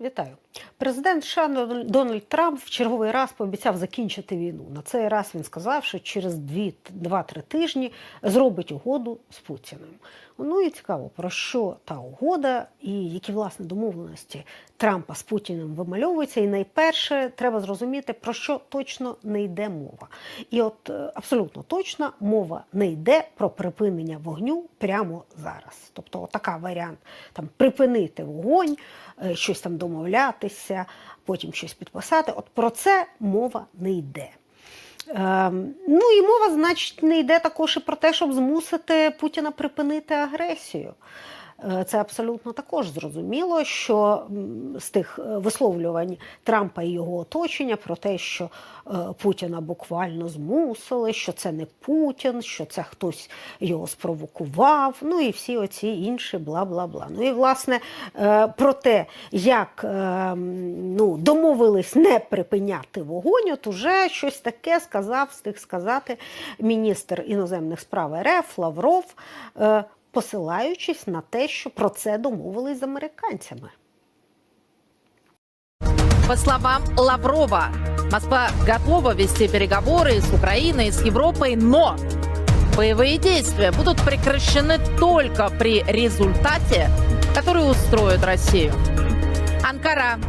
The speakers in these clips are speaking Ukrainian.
Вітаю. Президент США Дональд Трамп в черговий раз пообіцяв закінчити війну. На цей раз він сказав, що через 2-3 тижні зробить угоду з Путіним. Ну і цікаво, про що та угода і які власне домовленості Трампа з Путіним вимальовуються. І найперше треба зрозуміти, про що точно не йде мова. І от е, абсолютно точно мова не йде про припинення вогню прямо зараз. Тобто, така варіант там припинити вогонь, щось там домовлятися, потім щось підписати. От про це мова не йде. Ем, ну і мова, значить, не йде також і про те, щоб змусити Путіна припинити агресію. Е, Це абсолютно також зрозуміло, що з тих е, висловлювань Трампа і його оточення про те, що е, Путіна буквально змусили, що це не Путін, що це хтось його спровокував, ну і всі оці інші бла бла бла. Ну і власне про те, як ну, домовились не припиняти вогонь, от уже щось таке сказав, встиг сказати міністр іноземних справ РФ Лавров е, посилаючись на те, що про це домовились з американцями. По словам Лаврова, Москва готова вести переговоры с Украиной, с Европой, но боевые действия будут прекращены только при результате, который устроит Россию. Анкара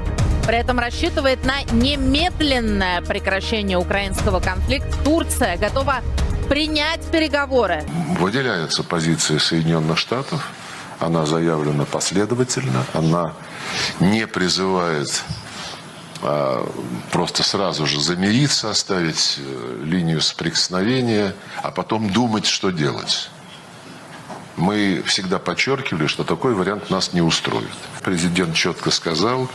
при этом рассчитывает на немедленное прекращение украинского конфликта. Турция готова принять переговоры. Выделяется позиция Соединенных Штатов. Она заявлена последовательно. Она не призывает а, просто сразу же замириться, оставить э, линию соприкосновения, а потом думать, что делать. Мы всегда подчеркивали, что такой вариант нас не устроит. Президент четко сказал,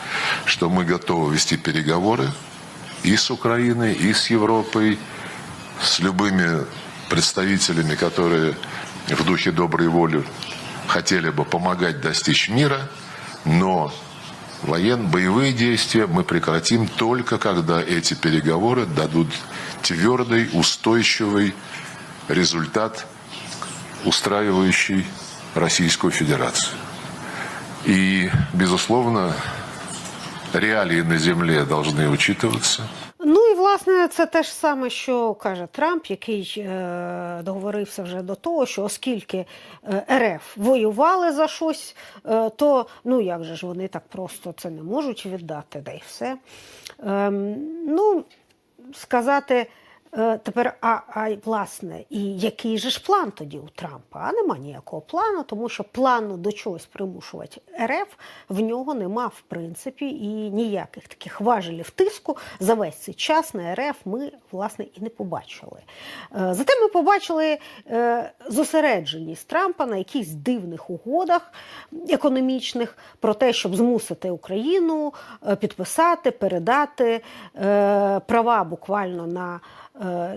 что мы готовы вести переговоры и с Украиной, и с Европой, с любыми представителями, которые в духе доброй воли хотели бы помогать достичь мира, но воен боевые действия мы прекратим только когда эти переговоры дадут твердый, устойчивый результат, устраивающий Российскую Федерацию. И, безусловно, реалии на земле должны учитываться. Власне це те ж саме, що каже Трамп, який е, договорився вже до того, що оскільки е, РФ воювали за щось, е, то ну як же ж вони так просто це не можуть віддати, да й все. Е, ну, сказати. Е, Тепер, а, а власне, і який же ж план тоді у Трампа? А нема ніякого плану, тому що плану до чогось примушувати РФ в нього нема в принципі і ніяких таких важелів тиску за весь цей час на РФ ми власне і не побачили. Е, Зате ми побачили е, зосередженість Трампа на якихось дивних угодах економічних про те, щоб змусити Україну підписати, передати права буквально на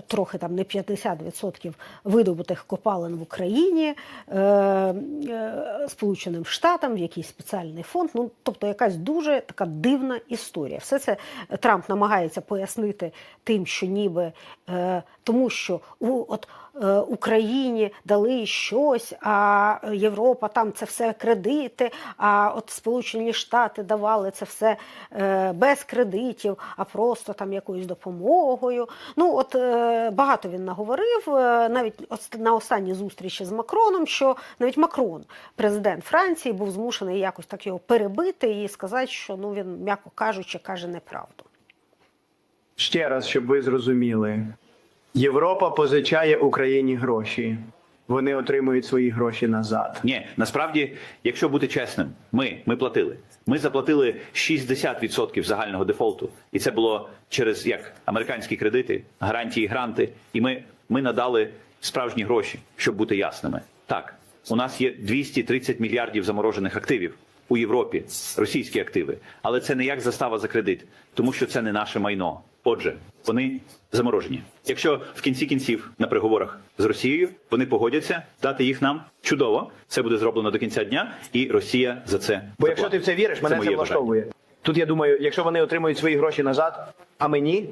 трохи там не 50% видобутих копалин в Україні е, е, Сполученим Штатам якийсь спеціальний фонд. Ну тобто якась дуже така дивна історія. Все це Трамп намагається пояснити тим, що ніби е, тому, що у от е, Україні дали щось, а Європа там це все кредити. А от Сполучені Штати давали це все е, без кредитів, а просто там якоюсь допомогою. Ну от е, багато він наговорив, е, навіть на останній зустрічі з Макроном, що навіть Макрон, президент Франції, був змушений якось так його перебити і сказати, що ну він, м'яко кажучи, каже неправду. Ще раз, щоб ви зрозуміли, Європа позичає Україні гроші. Вони отримують свої гроші назад. Ні, насправді, якщо бути чесним, ми, ми платили. Ми заплатили 60% загального дефолту, і це було через як американські кредити, гарантії, гранти. І ми, ми надали справжні гроші, щоб бути ясними. Так, у нас є 230 мільярдів заморожених активів у Європі, російські активи, але це не як застава за кредит, тому що це не наше майно. Отже, вони заморожені. Якщо в кінці кінців на переговорах з Росією вони погодяться дати їх нам, чудово, це буде зроблено до кінця дня, і Росія за це Бо якщо ти в це віриш, мене це, це влаштовує. Тут я думаю, якщо вони отримують свої гроші назад, а мені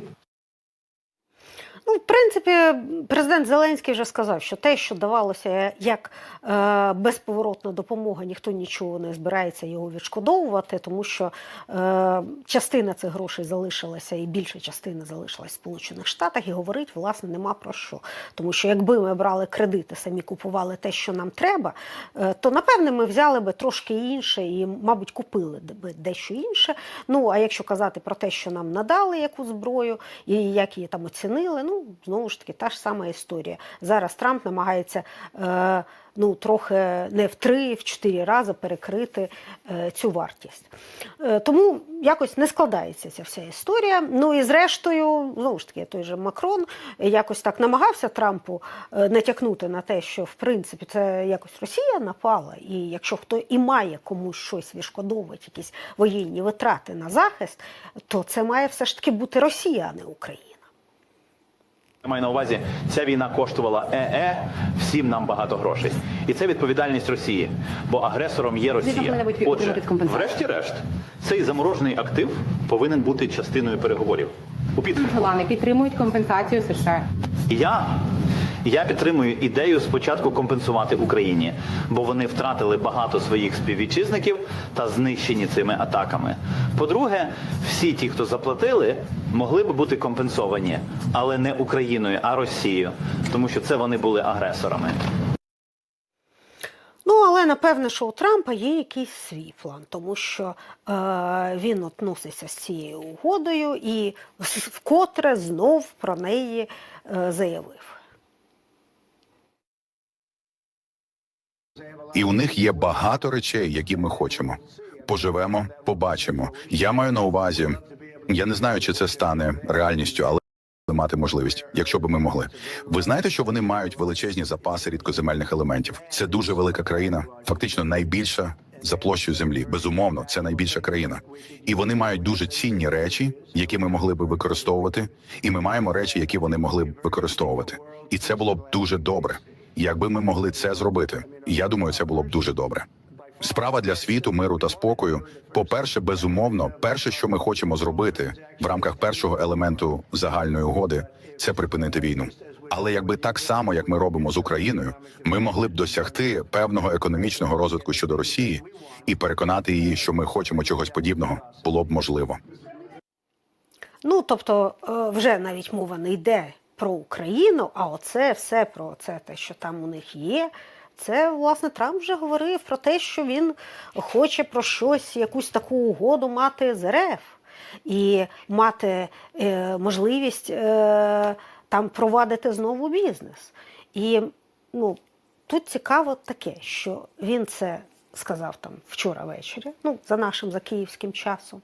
Ну, в принципі, президент Зеленський вже сказав, що те, що давалося як е, безповоротна допомога, ніхто нічого не збирається його відшкодовувати, тому що е, частина цих грошей залишилася, і більша частина залишилась в Сполучених Штатах, і говорить, власне, нема про що. Тому що якби ми брали кредити, самі купували те, що нам треба, е, то напевне ми взяли би трошки інше і, мабуть, купили би дещо інше. Ну а якщо казати про те, що нам надали яку зброю і як її там оцінили, ну знову ж таки та ж сама історія. Зараз Трамп намагається. Е, Ну, трохи не в три, в чотири рази перекрити е, цю вартість. Е, тому якось не складається ця вся історія. Ну і зрештою, знову ж таки, той же Макрон якось так намагався Трампу е, натякнути на те, що в принципі це якось Росія напала, і якщо хто і має комусь щось відшкодовувати, якісь воєнні витрати на захист, то це має все ж таки бути Росія, а не Україна. Я маю на увазі, ця війна коштувала ЕЕ всім нам багато грошей. І це відповідальність Росії, бо агресором є Росія. Отже, врешті-решт, цей заморожений актив повинен бути частиною переговорів. У підсумку. Лани підтримують компенсацію США. Я, я підтримую ідею спочатку компенсувати Україні, бо вони втратили багато своїх співвітчизників та знищені цими атаками. По-друге, всі ті, хто заплатили, могли би бути компенсовані, але не Україною, а Росією, тому що це вони були агресорами. Ну, але напевне, що у Трампа є якийсь свій план, тому що е, він от з цією угодою і вкотре знов про неї е, заявив. І у них є багато речей, які ми хочемо. Поживемо, побачимо. Я маю на увазі. Я не знаю, чи це стане реальністю, але мати можливість, якщо би ми могли. Ви знаєте, що вони мають величезні запаси рідкоземельних елементів. Це дуже велика країна, фактично найбільша за площею землі. Безумовно, це найбільша країна, і вони мають дуже цінні речі, які ми могли би використовувати. І ми маємо речі, які вони могли б використовувати. І це було б дуже добре. Якби ми могли це зробити, я думаю, це було б дуже добре. Справа для світу, миру та спокою. По-перше, безумовно, перше, що ми хочемо зробити в рамках першого елементу загальної угоди, це припинити війну. Але якби так само, як ми робимо з Україною, ми могли б досягти певного економічного розвитку щодо Росії і переконати її, що ми хочемо чогось подібного, було б можливо. Ну, тобто, е, вже навіть мова не йде про Україну, а оце все про це, те, що там у них є. Це, власне, Трамп вже говорив про те, що він хоче про щось, якусь таку угоду мати з РФ і мати е, можливість е, там провадити знову бізнес. І ну, тут цікаво таке, що він це сказав там вчора ввечері, ну, за нашим за київським часом.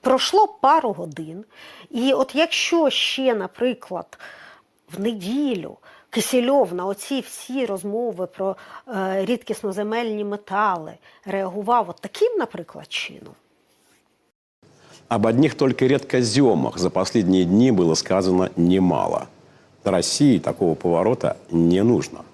Пройшло пару годин, і от якщо ще, наприклад, в неділю Кисельов на оці всі розмови про е, рідкісноземельні метали реагував от таким, наприклад, чином. Об одних только редкоземах за последние дни было сказано немало. России такого поворота не нужно.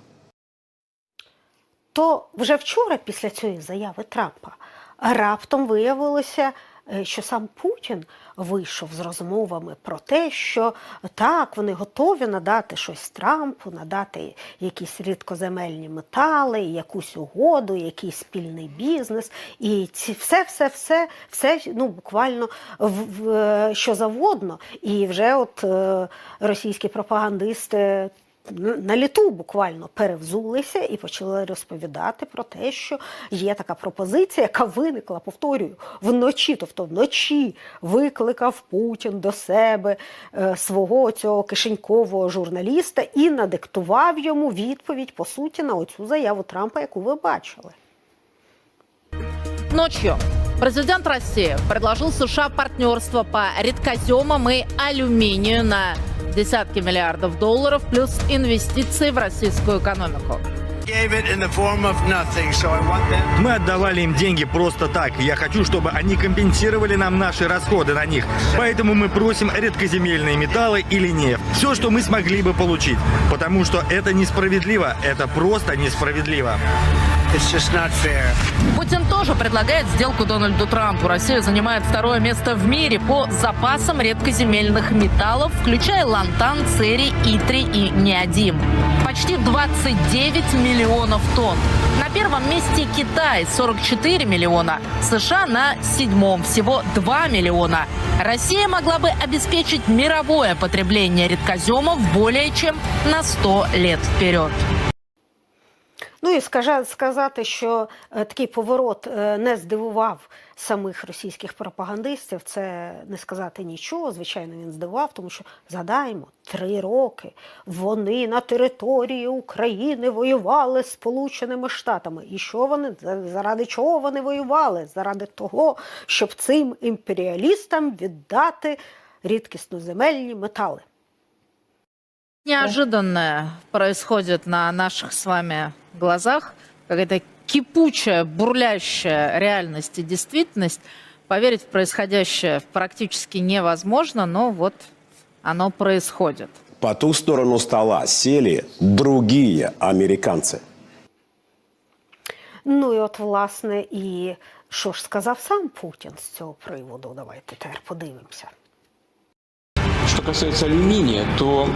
то вже вчора, після цієї заяви Трампа, раптом виявилося, що сам Путін вийшов з розмовами про те, що так, вони готові надати щось Трампу, надати якісь рідкоземельні метали, якусь угоду, якийсь спільний бізнес. І ці все, все, все, все ну буквально в, в, е, що завгодно. І вже от е, російські пропагандисти на літу буквально перевзулися і почали розповідати про те, що є така пропозиція, яка виникла, повторюю, вночі, тобто вночі викликав Путін до себе е, свого цього кишенькового журналіста і надиктував йому відповідь по суті на оцю заяву Трампа, яку ви бачили. Ночью президент России предложил США партнерство по редкоземам и алюминию на десятки миллиардов долларов плюс инвестиции в российскую экономику. Мы отдавали им деньги просто так. Я хочу, чтобы они компенсировали нам наши расходы на них. Поэтому мы просим редкоземельные металлы или нефть. Все, что мы смогли бы получить. Потому что это несправедливо. Это просто несправедливо. Путин тоже предлагает сделку Дональду Трампу. Россия занимает второе место в мире по запасам редкоземельных металлов, включая лантан, церий, итри и неодим. Почти 29 миллионов тонн. На первом месте Китай 44 миллиона, США на седьмом всего 2 миллиона. Россия могла бы обеспечить мировое потребление редкоземов более чем на 100 лет вперед. Ну і сказати, що е, такий поворот е, не здивував самих російських пропагандистів, це не сказати нічого. Звичайно, він здивував, тому що згадаємо, три роки вони на території України воювали з Сполученими Штатами. І що вони заради чого вони воювали? Заради того, щоб цим імперіалістам віддати рідкісноземельні метали. неожиданное происходит на наших с вами глазах, какая-то кипучая, бурлящая реальность и действительность. Поверить в происходящее практически невозможно, но вот оно происходит. По ту сторону стола сели другие американцы. Ну і от, власне, і що ж сказав сам Путін з цього приводу? Давайте тепер подивимося. Что касается алюминия, то,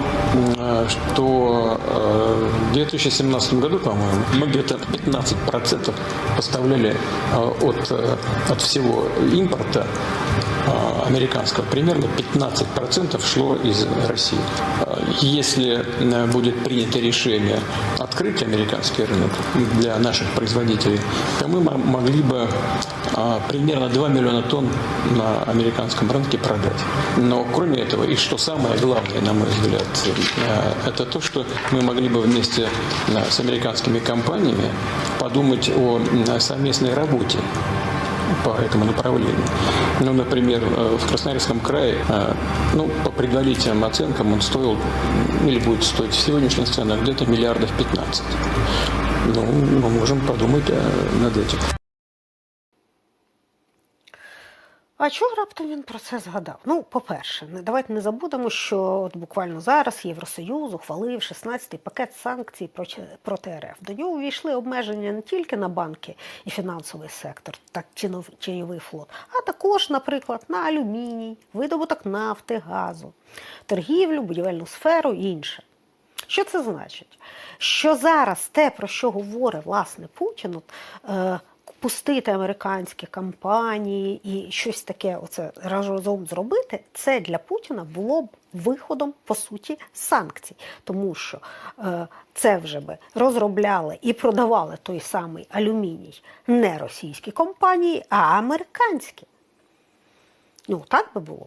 э, что э, в 2017 году, по-моему, мы где-то 15% поставляли э, от, от всего импорта американского. Примерно 15% шло из России. Если будет принято решение открыть американский рынок для наших производителей, то мы мо- могли бы э, примерно 2 миллиона тонн на американском рынке продать. Но кроме этого, и что самое главное, на мой взгляд, э, это то, что мы могли бы вместе э, с американскими компаниями подумать о совместной работе по этому направлению. Ну, например, э, в Красноярском крае, э, ну, по предварительным оценкам, он стоил, или будет стоить в сегодняшних ценах где-то миллиардов 15. Ну, мы можем подумать э, над этим. А чого раптом він про це згадав? Ну, по-перше, давайте не забудемо, що от буквально зараз Євросоюз ухвалив 16-й пакет санкцій проти, РФ. До нього увійшли обмеження не тільки на банки і фінансовий сектор, так тіньов- флот, а також, наприклад, на алюміній, видобуток нафти, газу, торгівлю, будівельну сферу і інше. Що це значить? Що зараз те, про що говорить власне Путін, от, е, пустити американські компанії і щось таке, оце разом зробити, це для Путіна було б виходом по суті санкцій, тому що е, це вже би розробляли і продавали той самий алюміній не російські компанії, а американські. Ну, так би було.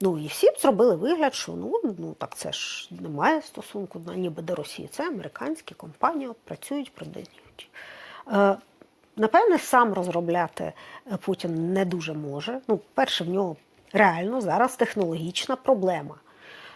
Ну і всі б зробили вигляд, що ну, ну так це ж немає стосунку ніби до Росії. Це американські компанії працюють, продають. Е, напевне, сам розробляти е, Путін не дуже може. Ну, перше, в нього реально зараз технологічна проблема.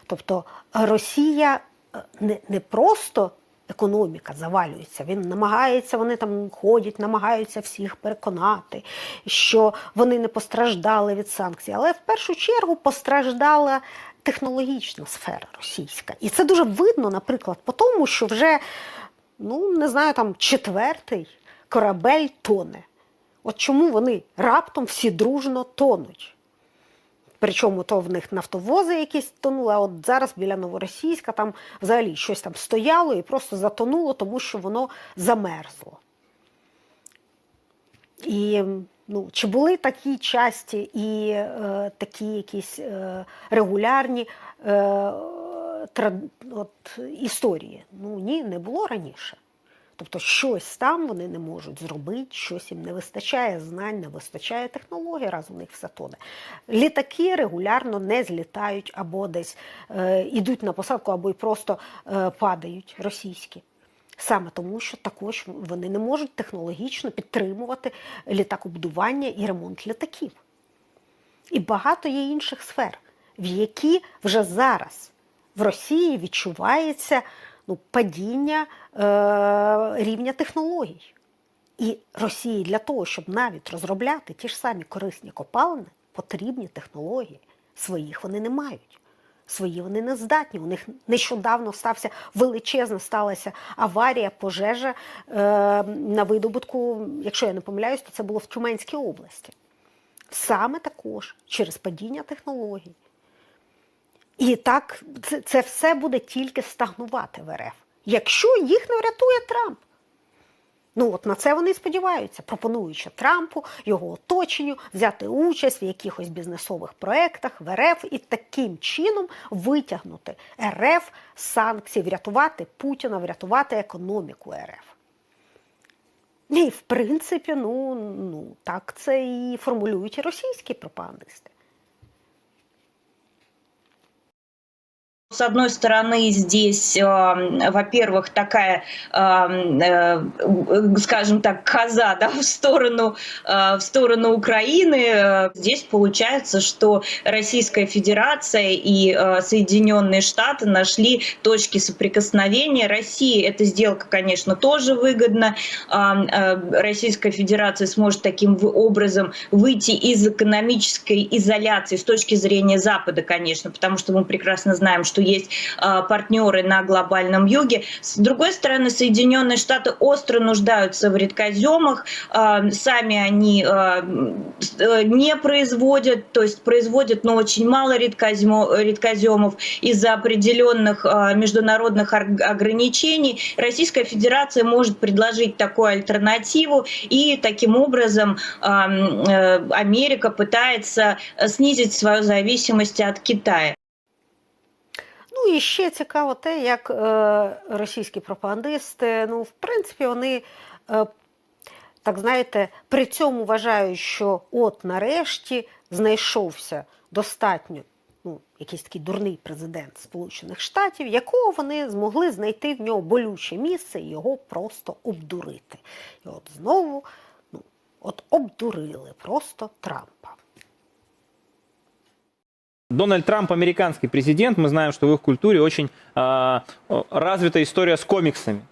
Тобто Росія е, не, не просто економіка завалюється. Він намагається, вони там ходять, намагаються всіх переконати, що вони не постраждали від санкцій. Але в першу чергу постраждала технологічна сфера російська. І це дуже видно, наприклад, по тому, що вже, ну не знаю, там четвертий корабель тоне. От чому вони раптом всі дружно тонуть? Причому то в них нафтовози якісь тонули, а от зараз біля Новоросійська там взагалі щось там стояло і просто затонуло, тому що воно замерзло. І ну, чи були такі часті і е, такі якісь е, регулярні е, тра- от, історії? Ну ні, не було раніше. Тобто щось там вони не можуть зробити, щось їм не вистачає знань, не вистачає технологій, раз у них все тоне. Літаки регулярно не злітають або десь е, ідуть на посадку, або й просто е, падають російські. Саме тому, що також вони не можуть технологічно підтримувати літакобудування і ремонт літаків. І багато є інших сфер, в які вже зараз в Росії відчувається ну, падіння е, рівня технологій. І Росії для того, щоб навіть розробляти ті ж самі корисні копалини, потрібні технології. Своїх вони не мають. Свої вони не здатні. У них нещодавно стався величезна сталася аварія, пожежа е, на видобутку, якщо я не помиляюсь, то це було в Тюменській області. Саме також через падіння технологій. І так це, це все буде тільки стагнувати в РФ, якщо їх не врятує Трамп. Ну от на це вони сподіваються, пропонуючи Трампу, його оточенню взяти участь в якихось бізнесових проєктах в РФ і таким чином витягнути РФ з санкцій, врятувати Путіна, врятувати економіку РФ. І в принципі, ну, ну так це і формулюють і російські пропагандисти. С одной стороны, здесь, э, во-первых, такая, э, э, скажем так, коза да, в, сторону, в сторону Украины. Здесь получается, что Российская Федерация и Соединенные Штаты нашли точки соприкосновения. России эта сделка, конечно, тоже выгодна. Российская Федерация сможет таким образом выйти из экономической изоляции с точки зрения Запада, конечно, потому что мы прекрасно знаем, что есть э, партнеры на глобальном юге. С другой стороны, Соединенные Штаты остро нуждаются в редкоземах. Э, Сами они с- э, не производят, то есть производят, но очень мало редкоземо- редкоземов из-за определенных международных ограничений. Российская Федерация может предложить такую альтернативу, и таким образом э, Америка пытается снизить свою зависимость от Китая. Ну і ще цікаво те, як е, російські пропагандисти, ну, в принципі, вони, е, так знаєте, при цьому вважають, що от нарешті знайшовся достатньо ну, якийсь такий дурний президент Сполучених Штатів, якого вони змогли знайти в нього болюче місце і його просто обдурити. І от знову ну, от обдурили просто Трампа. Дональд Трамп американский президент, мы знаем, что в их культуре очень э, развита история с комиксами.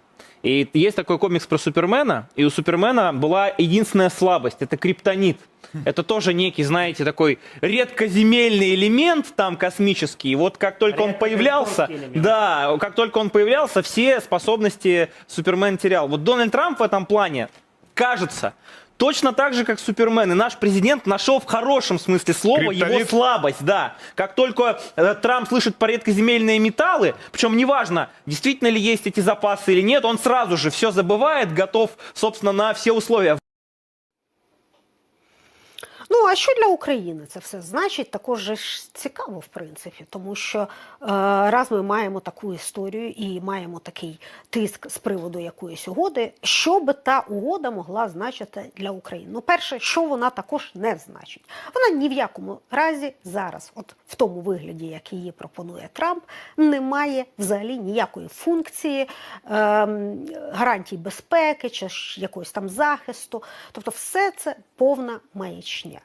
И есть такой комикс про Супермена, и у Супермена была единственная слабость – это криптонит. Это тоже некий, знаете, такой редкоземельный элемент там космический. И вот как только он появлялся, да, как только он появлялся, все способности Супермен терял. Вот Дональд Трамп в этом плане, кажется, точно так же, как Супермен. И наш президент нашел в хорошем смысле слова его слабость, да. Как только э, Трамп слышит про редкоземельные металлы, причем неважно, действительно ли есть эти запасы или нет, он сразу же все забывает, готов, собственно, на все условия. Ну, а що для України це все значить? Також ж цікаво, в принципі, тому що е, раз ми маємо таку історію і маємо такий тиск з приводу якоїсь угоди, що би та угода могла значити для України? Ну, перше, що вона також не значить. Вона ні в якому разі зараз, от в тому вигляді, як її пропонує Трамп, не має взагалі ніякої функції ем, гарантій безпеки чи якогось там захисту. Тобто, все це повна маячня.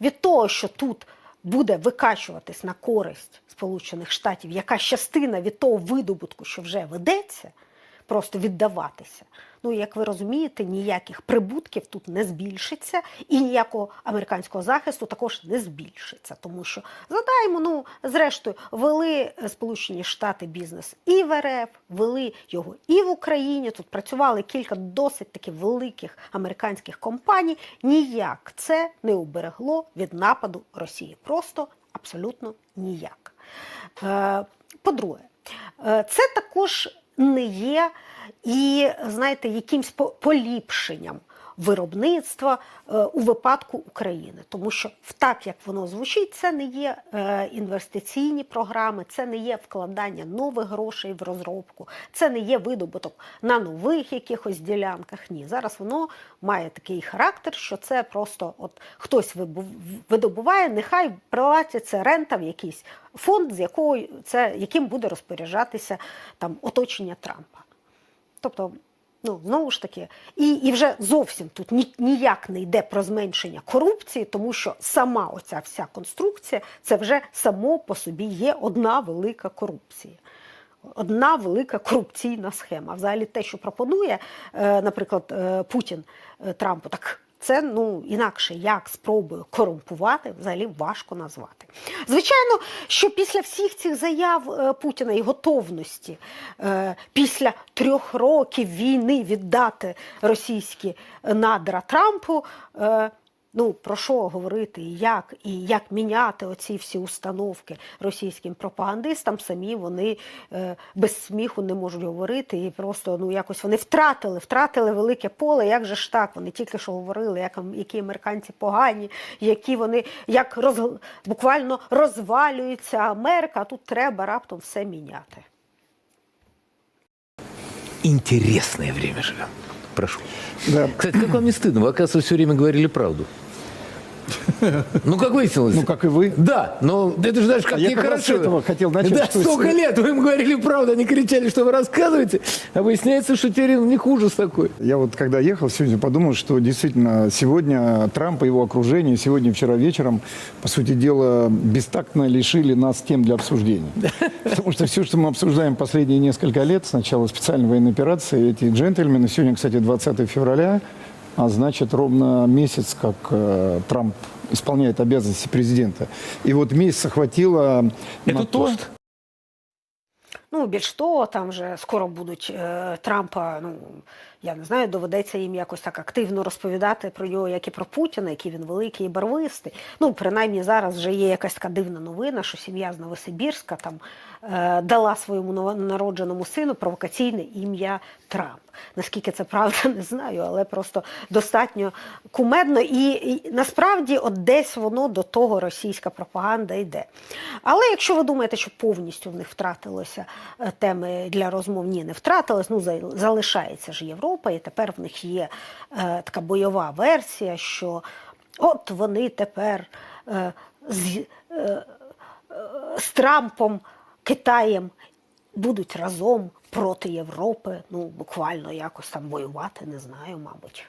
Від того, що тут буде викачуватись на користь Сполучених Штатів якась частина від того видобутку, що вже ведеться, просто віддаватися. Ну, як ви розумієте, ніяких прибутків тут не збільшиться, і ніякого американського захисту також не збільшиться. Тому що задаємо, ну, зрештою, вели е, Сполучені Штати бізнес і в РФ, вели його і в Україні. Тут працювали кілька досить таки великих американських компаній. Ніяк це не уберегло від нападу Росії. Просто абсолютно ніяк. Е, По-друге, е, це також не є. І, знаєте, якимсь по- поліпшенням виробництва е, у випадку України, тому що в так як воно звучить, це не є е, інвестиційні програми, це не є вкладання нових грошей в розробку, це не є видобуток на нових якихось ділянках. Ні, зараз воно має такий характер, що це просто от хтось видобуває, нехай платиться рента в якийсь фонд, з якого це яким буде розпоряджатися там оточення Трампа. Тобто, ну знову ж таки, і, і вже зовсім тут ні, ніяк не йде про зменшення корупції, тому що сама оця вся конструкція це вже само по собі є одна велика корупція. Одна велика корупційна схема. Взагалі, те, що пропонує, е, наприклад, е, Путін е, Трампу, так Це ну інакше як спробою корумпувати, взагалі важко назвати. Звичайно, що після всіх цих заяв е, Путіна і готовності е, після трьох років війни віддати російські надра Трампу. Е, Ну, про що говорити, і як, і як міняти оці всі установки російським пропагандистам, самі вони е, без сміху не можуть говорити. І просто ну якось вони втратили, втратили велике поле. Як же ж так? Вони тільки що говорили, як, які американці погані, які вони як роз, буквально розвалюється Америка, а тут треба раптом все міняти. Интересное время живем. Прошу. Кстати, как вам не стыдно? Вы, оказывается, все время говорили правду. Ну, как выяснилось. Ну, как и вы. Да, но это же даже как Я нехорошо. с этого хотел начать, Да, столько лет вы им говорили правду, они кричали, что вы рассказываете, а выясняется, что теперь у них ужас такой. Я вот когда ехал сегодня, подумал, что действительно сегодня Трамп и его окружение, сегодня, вчера вечером, по сути дела, бестактно лишили нас тем для обсуждения. Потому что все, что мы обсуждаем последние несколько лет, с начала специальной военной операции, эти джентльмены, сегодня, кстати, 20 февраля, а значит, ровно месяц, как э, Трамп исполняет обязанности президента. И вот месяца хватило... на тост? Ну, більш того, там вже скоро будуть е, Трампа, ну я не знаю, доведеться їм якось так активно розповідати про нього, як і про Путіна, який він великий і барвистий. Ну, принаймні зараз вже є якась така дивна новина, що сім'я з Новосибірська там е, дала своєму новонародженому сину провокаційне ім'я Трамп. Наскільки це правда, не знаю, але просто достатньо кумедно. І, і насправді, от десь воно до того російська пропаганда йде. Але якщо ви думаєте, що повністю в них втратилося е, теми для розмов, ні, не втратилось, ну залишається ж Європа, і тепер в них є е, така бойова версія, що от вони тепер е, з, е, е, з Трампом, Китаєм будуть разом проти Європи, ну буквально якось там воювати, не знаю, мабуть.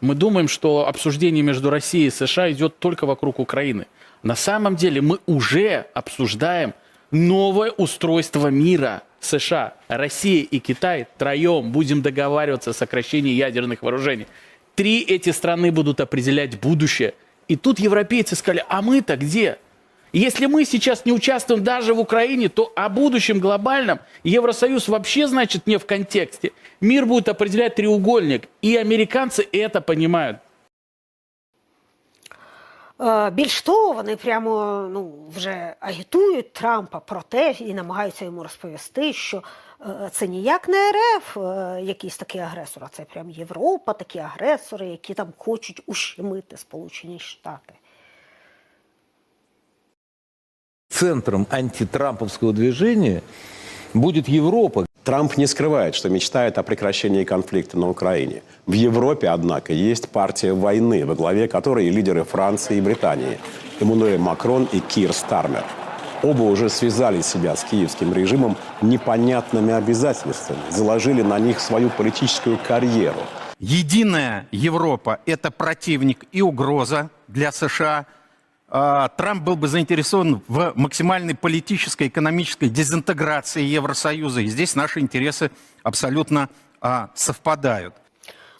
Мы думаем, что обсуждение между Россией и США идет только вокруг Украины. На самом деле мы уже обсуждаем новое устройство мира США. Россия и Китай троем будем договариваться о сокращении ядерных вооружений. Три эти страны будут определять будущее. И тут европейцы сказали, а мы-то где? Если мы сейчас не участвуем даже в Украине, то о будущем глобальном Евросоюз вообще, значит, не в контексте. Мир будет определять треугольник. И американцы это понимают. Е, Більш того, вони прямо ну, вже агітують Трампа про те і намагаються йому розповісти, що е, це ніяк не РФ, е, якийсь такий агресор, а це прям Європа, такі агресори, які там хочуть ущемити Сполучені Штати. Центром антитрамповского движения будет Европа. Трамп не скрывает, что мечтает о прекращении конфликта на Украине. В Европе, однако, есть партия войны, во главе которой лидеры Франции и Британии – Эммануэль Макрон и Кир Стармер. Оба уже связали себя с киевским режимом непонятными обязательствами, заложили на них свою политическую карьеру. Единая Европа – это противник и угроза для США. А, Трамп был бы заинтересован в максимальной политической, экономической дезинтеграции Евросоюза. И здесь наши интересы абсолютно а, совпадают.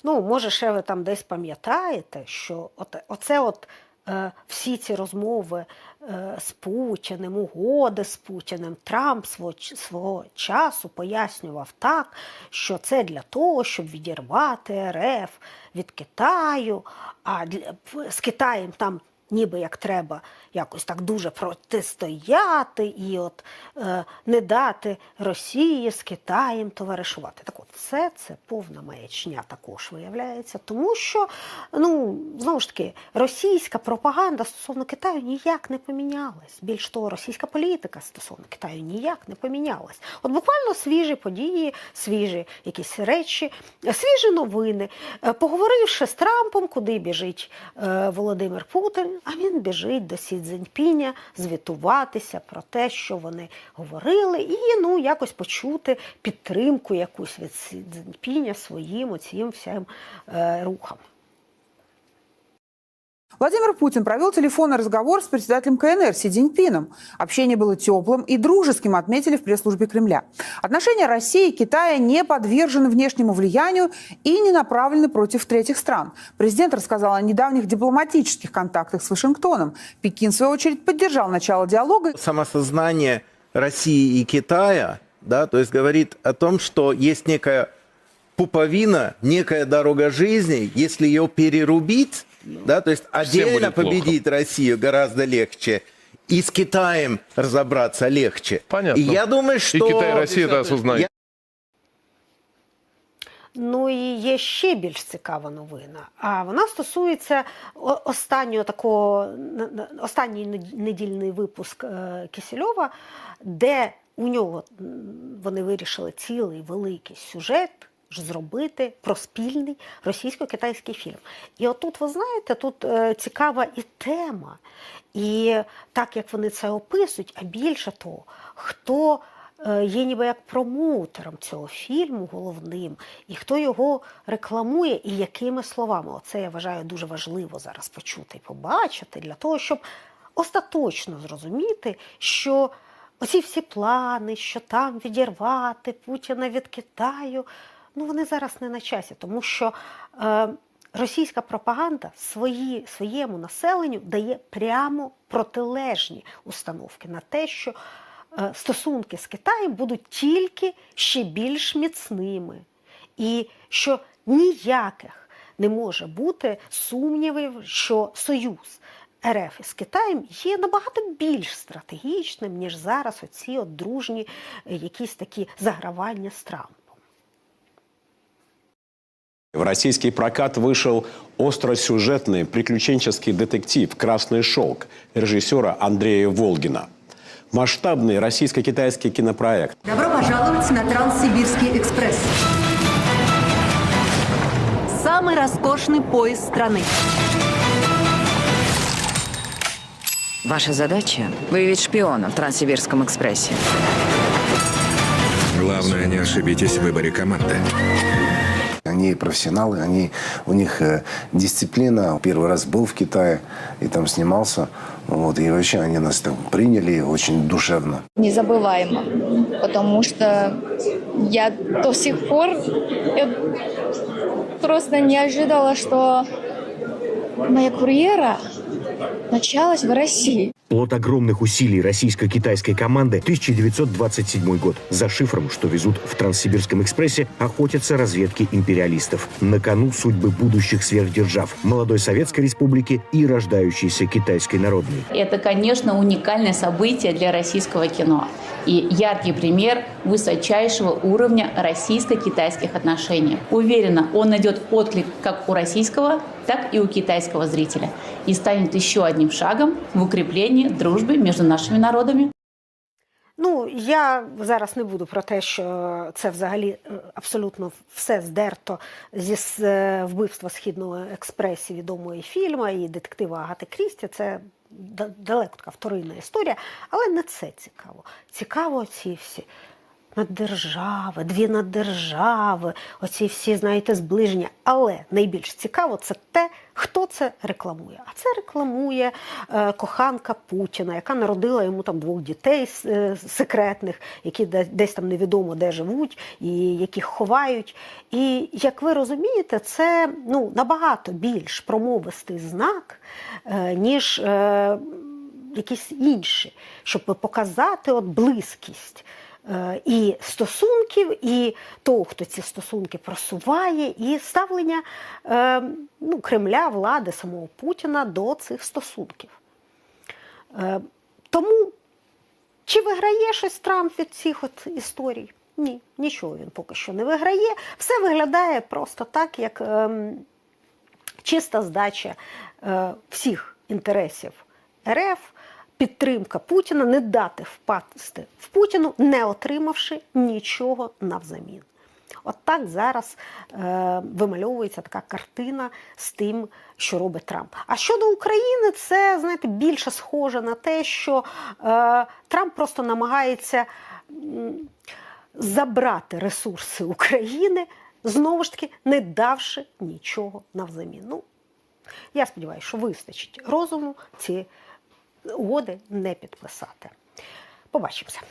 Ну, може, ще ви там десь пам'ятаєте, що от, оце от е, всі ці розмови е, з Путіним, угоди з Путіним, Трамп свого, ч- свого часу пояснював так, що це для того, щоб відірвати РФ від Китаю, а для, в- з Китаєм там ніби як треба якось так дуже протистояти і от е, не дати Росії з Китаєм товаришувати. Так от все це повна маячня також виявляється, тому що ну знову ж таки російська пропаганда стосовно Китаю ніяк не помінялась. Більш того, російська політика стосовно Китаю ніяк не помінялась. От буквально свіжі події, свіжі якісь речі, свіжі новини. Е, Поговоривши з Трампом, куди біжить е, Володимир Путін, а він біжить до Сі Цзіньпіня звітуватися про те, що вони говорили, і ну якось почути підтримку якусь від Сі Цзіньпіня своїм оцім всім е, рухам. Владимир Путин провел телефонный разговор с председателем КНР Си Цзиньпином. Общение было теплым и дружеским, отметили в пресс-службе Кремля. Отношения России и Китая не подвержены внешнему влиянию и не направлены против третьих стран. Президент рассказал о недавних дипломатических контактах с Вашингтоном. Пекин, в свою очередь, поддержал начало диалога. самосознание России и Китая, да, то есть говорит о том, что есть некая пуповина, некая дорога жизни, если ее перерубить, да, то есть отдельно будет плохо. победить Россию гораздо легче, и с Китаем разобраться легче. Понятно. И я думаю, И. Китай, и Россия это осознают. Я- Ну і є ще більш цікава новина. А вона стосується останнього такого останній недільний випуск е, Кисельова, де у нього вони вирішили цілий великий сюжет зробити про спільний російсько-китайський фільм. І отут, ви знаєте, тут е, цікава і тема. І так як вони це описують, а більше того, хто е, є ніби як промоутером цього фільму головним, і хто його рекламує, і якими словами. Оце я вважаю дуже важливо зараз почути і побачити для того, щоб остаточно зрозуміти, що оці всі плани, що там відірвати Путіна від Китаю, ну вони зараз не на часі, тому що. Е, Російська пропаганда свої, своєму населенню дає прямо протилежні установки на те, що е, стосунки з Китаєм будуть тільки ще більш міцними, і що ніяких не може бути сумнівів, що союз РФ із Китаєм є набагато більш стратегічним, ніж зараз оці от дружні е, якісь такі загравання з Трампом. В российский прокат вышел остросюжетный приключенческий детектив «Красный шелк» режиссера Андрея Волгина. Масштабный российско-китайский кинопроект. Добро пожаловать на Транссибирский экспресс. Самый роскошный поезд страны. Ваша задача – выявить шпиона в Транссибирском экспрессе. Главное, не ошибитесь в выборе команды. Они профессионалы, они, у них э, дисциплина. Первый раз был в Китае и там снимался. Вот, и вообще они нас там приняли очень душевно. незабываемо, потому что я до сих пор просто не ожидала, что моя карьера началась в России. Плод огромных усилий российско-китайской команды 1927 год. За шифром, что везут в Транссибирском экспрессе, охотятся разведки империалистов. На кону судьбы будущих сверхдержав, молодой Советской Республики и рождающейся Китайской Народной. Это, конечно, уникальное событие для российского кино и яркий пример высочайшего уровня российско-китайских отношений. Уверена, он найдет отклик как у российского, так и у китайского зрителя и станет еще одним шагом в укреплении дружбы між нашими народами. Ну, я зараз не буду про те, що це взагалі е, абсолютно все здерто зі е, вбивства східного експресі відомої фільму і детектива Агати Крісті. Це далеко така вторинна історія, але не це цікаво. Цікаво ці всі наддержави, дві наддержави, оці всі, знаєте, зближення. Але найбільш цікаво це те, хто це рекламує. А це рекламує е, коханка Путіна, яка народила йому там двох дітей е, секретних, які де- десь там невідомо де живуть, і яких ховають. І як ви розумієте, це ну, набагато більш промовистий знак, е, ніж. Е, якісь інші, щоб показати от близькість і стосунків, і того, хто ці стосунки просуває, і ставлення е, ну, Кремля, влади, самого Путіна до цих стосунків. Е, тому чи виграє щось Трамп від цих от історій? Ні, нічого він поки що не виграє. Все виглядає просто так, як ем, чиста здача е, всіх інтересів РФ, підтримка Путіна, не дати впасти в Путіну, не отримавши нічого навзамін. От так зараз е, вимальовується така картина з тим, що робить Трамп. А щодо України, це знаєте більше схоже на те, що е, Трамп просто намагається забрати ресурси України, знову ж таки, не давши нічого навзамін. Ну, Я сподіваюся, що вистачить розуму ці угоди не підписати. Побачимося.